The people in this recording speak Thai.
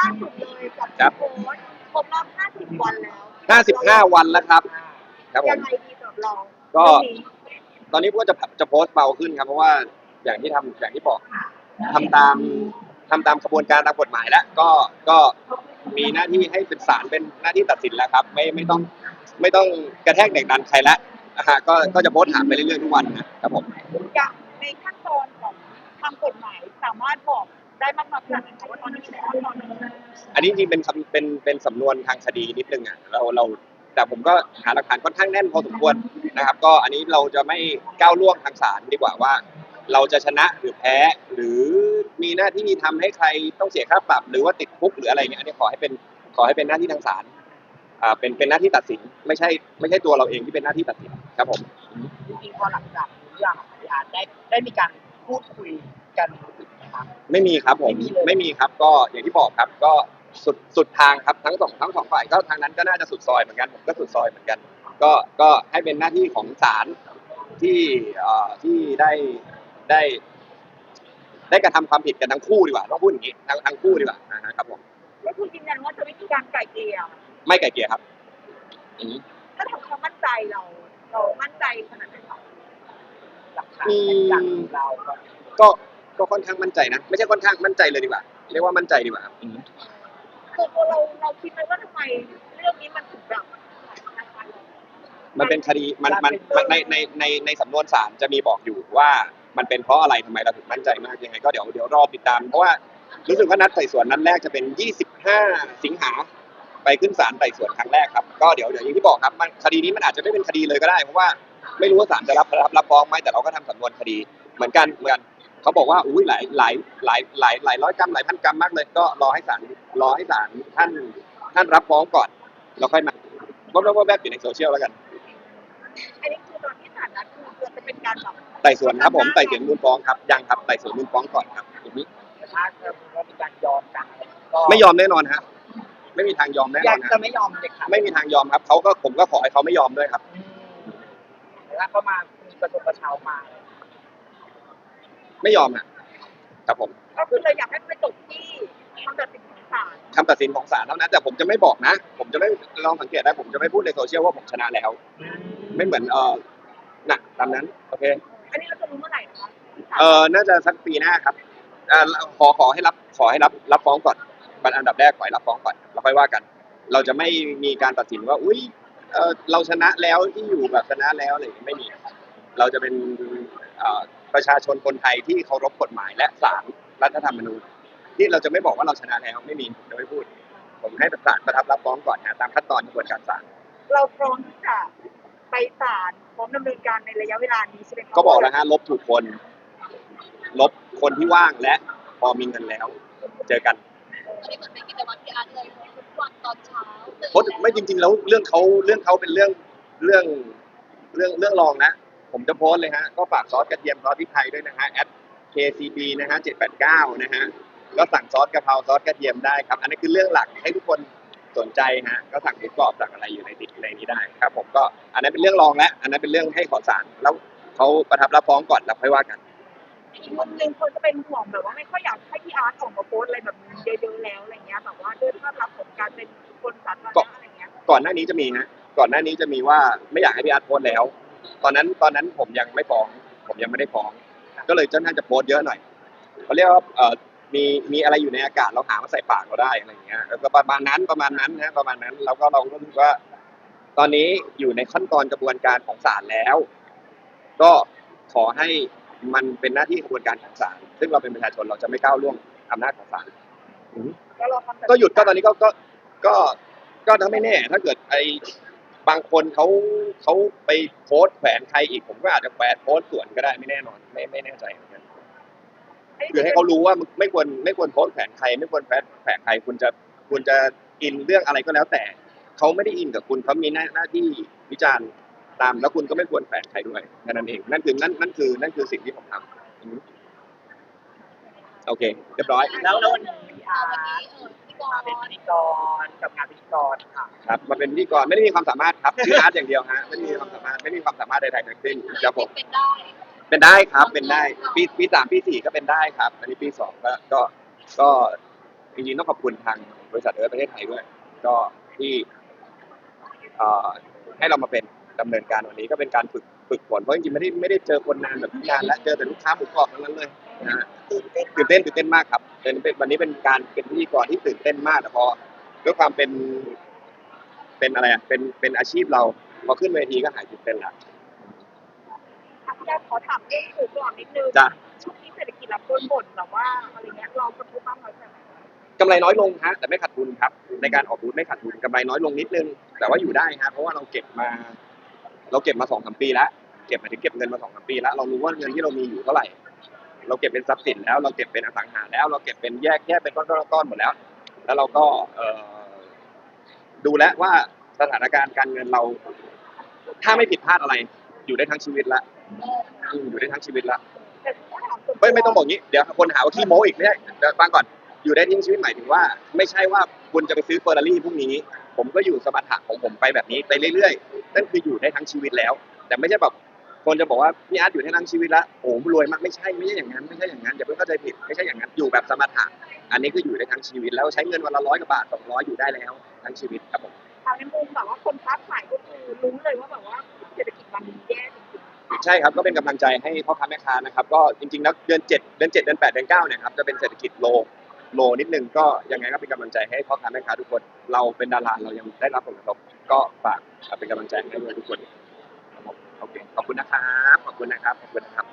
ล่าสุดเลยกับครับโค้ชครบรอบ 50 วันแล้ว55 วันแล้วครับครับผยัม งไงดีสำหรับเราก็ เรื่องนี้ตอนนี้พวกจะจะโพสต์เบาขึ้นครับ เพราะว่าอย่างที่ทำอย่างที่บอกทำตามทำตามกระบวนการตามกฎหมายแล้วก็ก็มีหน้าที่ให้เป็นศาลเป็นหน้าที่ตัดสินแล้วครับ ไม่ไม่ต้องไม่ต้องกระแทกเด็กดันใครละนะฮะก็ก็จะโพสต์ถามไปเรื่อยๆทุกวันนะครับผม อย่างในขั้นตอนของทางกฎหมายสามารถบอก ได้มากน้อยขนาดไหนคะว่าตอนนี้อยู่ในขั้นตอนไหนอันนี้จริงๆเป็นคำเป็นเป็นสำนวนทางคดีนิดนึงอะเราเราแต่ผมก็หาหลักฐานค่อนข้างแน่นพอสมควรนะครับ ก็อันนี้เราจะไม่ก้าวล่วงทางศาลดีกว่าว่า เราจะชนะหรือแพ้ หรือมีหน้าที่ทำให้ใครต้องเสียค่าปรับ หรือว่าติดคุกหรืออะไรเนี่ยอันนี้ขอให้เป็นขอให้เป็นหน้าที่ทางศาลอ่าเป็นเป็นหน้าที่ตัดสินไม่ใช่ไม่ใช่ตัวเราเองที่เป็นหน้าที่ตัดสินครับผม จริงๆพอหลังจากเรื่องอะพี่อาร์ตได้ได้มีการพูดคุยกันอีก ไหมครับไม่มีครับผมไม่มีเลยไม่มีครับก็อย่างที่บอกครับก็สุดสุดทางครับทั้งสองทั้งสองฝ่ายก็ทางนั้นก็น่าจะสุดซอยเหมือนกันผมก็สุดซอยเหมือนกัน ก็ก็ให้เป็นหน้าที่ของศาลที่เอ่อที่ได้ได้ ได้กระทำความผิดกันทั้งคู่ดีกว่าต้องพูดอย่างนี้ทั้งทั้งคู่ดีกว่านะครับผมก็คือยืนยันว่าจะไม่มีการไกล่เกลี่ยไม่ไก่เกลี่ยครับอืม ถ้าทำความมั่นใจเรา เรามั่นใจขนาดไหนคะหลักฐานจากเราก็ ก็ก็ค่อนข้างมั่นใจนะ ไม่ใช่ค่อนข้างมั่นใจเลยดีกว่า เรียกว่ามั่นใจดีกว่าครับอืมคือตัวเราเราคิดไหมว่าทำไมเรื่องนี้มันถึงแบบมันเป็นคดีมันมันมันในในในในสำนวนศาลจะมีบอกอยู่ว่ามันเป็นเพราะอะไรทำไมเราถึงมั่นใจมากยังไง ก็เดี๋ยวเดี๋ยวรอติดตามเพราะว่ารู้สึกว่านัดไต่สวนนัดแรกจะเป็น 25 สิงหาไปขึ้นศาลไต่สวนครั้งแรกครับก็เดี๋ยวเดี๋ยวอย่างที่บอกครับมันคดีนี้มันอาจจะไม่เป็นคดีเลยก็ได้เพราะว่าไม่รู้ว่าศาลจะรับรับรับฟ้องไหมแต่เราก็ทำสำนวนคดีเหมือนกันเหมือนกัน เขาบอกว่าอุ้ยหลายหลายหลายหลายหลายร้อยกรัมหลายพันกรัมมากเลย ก็รอให้ศาลรอให้ศาลท่านท่านรับฟ้องก่อนเราค่อยมาว่าว่าแบบอยู่ในโซเชียลแล้วกัน อันนี้คือตอนที่ศาลนัดคือจะเป็นการแบบไต่สวนครับผมไต่สวนมูลฟ้องครับยังครับไต่สวนมูลฟ้องก่อนครับทีนี้แต่ถ้าเกิดว่ามีการยอมกันก็ไม่ยอมแน่นอนฮะไม่มีทางยอมแน่นยัองนฮะจะไม่ยอมเด็ดขาดไม่มีทางยอมครับเขาก็ผมก็ขอให้เขาไม่ยอมด้วยครับอืมแต่ถ้าเขามามีประสบกระเช้ามา ไม่ยอมฮะครับผมก็คือเราอยากให้ไปจบที่คำตัดสินของศาลคำตัดสินของศาลเท่านั้น แต่ผมจะไม่บอกนะ ผมจะไม่ลองสังเกตได้ผมจะไม่พูดในโซเชียลว่าผมชนะแล้ว ไม่เหมือนเออน่ะตามนั้นโอเคอันนี้เราจะรู้เมื่อไหร่นะคะเออน่าจะสักปีหน้าครับอ่าขอขอให้รับขอให้รับรับฟ้องก่อนบันอันดับแรกขอให้รับฟ้องก่อนแล้วค่อยว่ากัน เราจะไม่มีการตัดสินว่า อุ้ยเออเราชนะแล้วที่อยู่แบบชนะแล้วอะไรอย่างงี้ไม่มี เราจะเป็นเอ่อ ประชาชนคนไทยที่เคารพกฎหมายและศาลรัฐธรรมนูญที่เราจะไม่บอกว่าเราชนะแล้วไม่มีผมจะไม่พูด ผมให้ศาลประทับรับฟ้องก่อนนะตามขั้นตอนกระบวนการศาลเราพร้อมที่จะไปศาลพร้อมดำเนินการในระยะเวลานี้ใช่ไหมคะก็บอกแล้วฮะลบถูกคน ลบคนที่ว่างและพอมีเงินแล้ว เจอกันไม่เหมือนเป็นกิจวัตรที่อาร์ตเลยทุกวันตอนเช้าตื่นเพราะไม่จริง ๆ แล้วเรื่องเขาเรื่องเขาเป็นเรื่องเรื่องเรื่องเรื่องรองนะ ผมจะโพสต์เลยฮะ ก็ฝากซอสกระเทียมซอสพริกไทยด้วยนะฮะ at kcb นะฮะ789 นะฮะก็สั่งซอสกะเพราซอสกระเทียมได้ครับ อันนี้คือเรื่องหลักให้ทุกคนสนใจฮะก็สั่งหมูกรอบสั่งอะไรอยู่ในติดในนี้ได้ครับ ผมก็อันนั้นเป็นเรื่องรองแล้วอันนั้นเป็นเรื่องให้ขอสารแล้วเขาประทับรับฟ้องก่อนแล้วค่อยว่ากันอีกมุมหนึ่งคนจะเป็นห่วงแบบว่าไม่ค่อยอยากให้พี่อาร์ตออกมาโพสต์อะไรแบบนี้เยอะๆแล้วอะไรเงี้ยแบบว่าด้วยภาพลักษณ์ของการเป็นคนสาธารณะอะไรเงี้ยก่อนหน้านี้จะมีฮะก่อนหน้านี้จะมีว่าไม่อยากให้พี่อาร์ตโพสต์แล้ว ตอนนั้นตอนนั้นผมยังไม่ฟ้อง ผมยังไม่ได้ฟ้อง ก็เลยเจ้าหน้าจะโพสต์เยอะหน่อยเขาเรียกว่าเอ่อมีมีอะไรอยู่ในอากาศเราหามาใส่ปากเราได้อะไรอย่างเงี้ยแล้วก็ประมาณนั้นประมาณนั้นนะประมาณนั้นแล้วก็เราก็รู้สึกว่า ตอนนี้อยู่ในขั้นตอนกระบวนการของศาลแล้ว ก็ขอให้มันเป็นหน้าที่กระบวนการของศาลซึ่งเราเป็นประชาชนเราจะไม่ก้าวล่วงอำนาจของศาลแล้วเราทำแบบก็หยุดก็ตอนนี้ก็ก็ก็ก็ถ้าไม่แน่ ถ้าเกิดไอ้ บางคนเขาเขาไปโพสต์แขวนใครอีกผมก็อาจจะแขวนโพสต์สวนก็ได้ไม่แน่นอน ไม่ไม่แน่ใจเหมือนกันคือให้เขารู้ว่าไม่ควรไม่ควรโพสต์แขวนใคร ไม่ควรแขวนแขวนใครคุณจะคุณจะอินเรื่องอะไรก็แล้วแต่เขาไม่ได้อินกับคุณเขามีหน้าหน้าที่วิจารณ์ตามแล้วคุณก็ไม่ควรแขวนใครด้วยแค่นั้นเองนั่นคือนั่นนั่นคือนั่นคือสิ่งที่ผมทำอืมโอเคเรียบร้อย แล้วแล้ววันนี้พี่อาวันร์นี้ตเออพี่ก มาเป็นรพิธีกรกับงานพิธีกรค่ะครับมาเป็นพิธีกรไม่ได้มีความสามารถครับชื่ออาร์ตอย่างเดียวฮะไม่ได้มีความสามารถไม่ได้มีความสามารถใดๆทั้งสิ้นครับผมเป็นได้เป็นได้ครับเป็นได้ปีปีสามปีสี่ก็เป็นได้ครับอันนี้ปีสองก็ก็ก็จริงๆต้องขอบคุณทางบริษัทเอิร์ธประเทศไทยด้วย ก็ที่เอ่อให้เรามาเป็นดำเนินการวันนี้ก็เป็นการฝึกฝึกฝนเพราะจริงๆไม่ได้ไม่ได้เจอคนนานแบบนี้นานและเจอแต่ลูกค้าหมูกรอบทั้งนั้นเลยนะฮะ ตื่นเต้นตื่นเต้นตื่นเต้นมากครับเป็นเป็นวันนี้เป็นการเป็นพิธีกรที่ตื่นเต้นมากแต่พอด้วยความเป็น เป็นอะไรอะเป็นเป็นอาชีพเราพอขึ้นเวทีก็หายตื่นเต้นละพี่อาร์ตขอถามเรื่องอื่นก่อนนิดนึงจ้ะช่วงนี้เศรษฐกิจเราโดนบ่นแบบว่าอะไรเงี้ยเรากระทบบ้างไหมแบบกำไรน้อยลงฮะแต่ไม่ขาดทุนครับ ในการออกบูธไม่ขาดทุนกำไรน้อยลงนิดนึง แต่ว่าอยู่ได้ฮะเพราะว่าเราเก็บมา เราเก็บมาสองสามปีแล้วเก็บมาถึงเก็บเงินมาสองสามปีแล้วเรารู้ว่าเงินที่เรามีอยู่เท่าไหร่ เราเก็บเป็นทรัพย์สินแล้ว เราเก็บเป็นอสังหาแล้ว เราเก็บเป็นแยกแยกเป็นก้อนๆๆหมดแล้ว แล้วเราก็ดูแล้วว่าสถานการณ์การเงินเรา ถ้าไม่ผิดพลาดอะไร อยู่ได้ทั้งชีวิตละอยู่ได้ทั้งชีวิตละไม่ไม่ต้องบอกงี้เดี๋ยวคนหาว่าขี้โม้อีกไม่ใช่เดี๋ยวฟังก่อนอยู่ได้ทั้งชีวิตหมายถึงว่า ไม่ใช่ว่าคุณจะไปซื้อเฟอร์รารี่พรุ่งนี้ ผมก็อยู่สมถะของผมไปแบบนี้ไปเรื่อยๆนั่นคืออยู่ได้ทั้งชีวิตแล้ว แต่ไม่ใช่แบบ คนจะบอกว่าพี่อาร์ตอยู่ได้ทั้งชีวิตละโอ้โหรวยมากไม่ใช่ไม่ใช่อย่างนั้นไม่ใช่อย่างนั้นอย่าเพิ่งเข้าใจผิดไม่ใช่อย่างนั้นอยู่แบบสมถะอันนี้คืออยู่ได้ทั้งชีวิต แล้วใช้เงินวันละร้อยกว่าบาทสองร้อยอยู่ได้แล้วทั้งชีวิตครับผมทางในมุมแบบว่าคนค้าขายก็คือรู้เลยว่าแบบว่าเศรษฐกิจมันแย่จริงใช่ครับก็เป็นกำลังใจให้พ่อค้าแม่ค้านะครับก็จริงๆแล้วเดือนเจ็ดเดือนเจ็ดเดือนแปดเดือนเก้าเนี่ยครับจะเป็นเศรษฐกิจโลโลนิดนึงก็ยังไงก็เป็นกำลังใจให้พ่อค้าแม่ค้าทุกคน เราเป็นดาราเรายังได้รับผลกระทบก็ฝากเป็นกำลังใจให้ด้วยทุกคนครับผม โอเคขอบคุณนะครับขอบคุณนะครับขอบคุณนะครับ